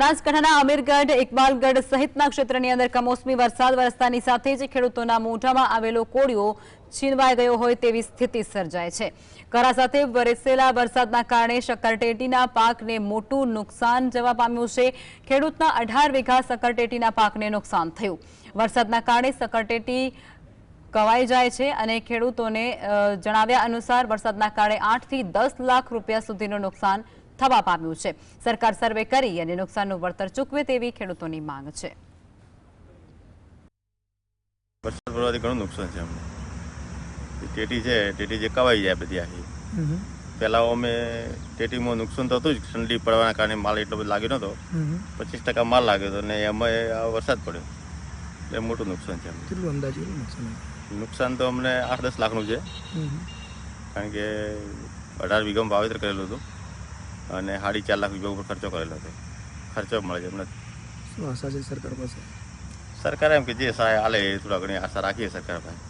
બનાસકાંઠાના અમીરગઢ, ઇકબાલગઢ સહિતના ક્ષેત્રની અંદર કમોસમી વરસાદ, વરસતાની સાથે જ ખેડૂતોના મોઢામાં આવેલો કોળિયો છીનવાઈ ગયો હોય તેવી સ્થિતિ સર્જાય છે. કરા સાથે વરસેલા વરસાદના કારણે શક્કરટેટીના પાકને મોટું નુકસાન જવા પામ્યું છે. ખેડૂતના અઢાર વીઘા શક્કરટેટીના પાકને નુકસાન થયું. વરસાદના કારણે શક્કરટેટી કવાઈ જાય છે અને ખેડૂતોને જણાવ્યા અનુસાર વરસાદના કારણે આઠથી દસ લાખ રૂપિયા સુધીનું નુકસાન થવા પામ્યું છે. સરકાર સર્વે કરી અને નુકસાનનું વળતર ચૂકવે તેવી ખેડૂતોની માંગ છે. વરસાદ પડવાથી ઘણું નુકસાન છે અમને. એ ટેટી છે ટેટી જે કવાઈ જાય બધી આખી. પહેલાં અમે ટેટીમાં નુકસાન તો હતું જ ઠંડી પડવાના કારણે માલ એટલો બધો લાગ્યો નહોતો. પચીસ ટકા માલ લાગ્યો હતો ને એમાં આ વરસાદ પડ્યો. એટલે મોટું નુકસાન છે કેટલું અંદાજે નુકસાન નુકસાન તો અમને આઠ દસ લાખનું છે. કારણ કે અઢાર વીઘામાં વાવેતર કરેલું હતું. અને સાડી ચાર લાખ રૂપિયા ઉપર ખર્ચો કરેલો હતો. ખર્ચો મળે છે એમને શું આશા છે સરકાર પાસે? સરકાર એમ કે જે સહાય હાલે એ થોડા ઘણી આશા રાખીએ સરકાર પાસે.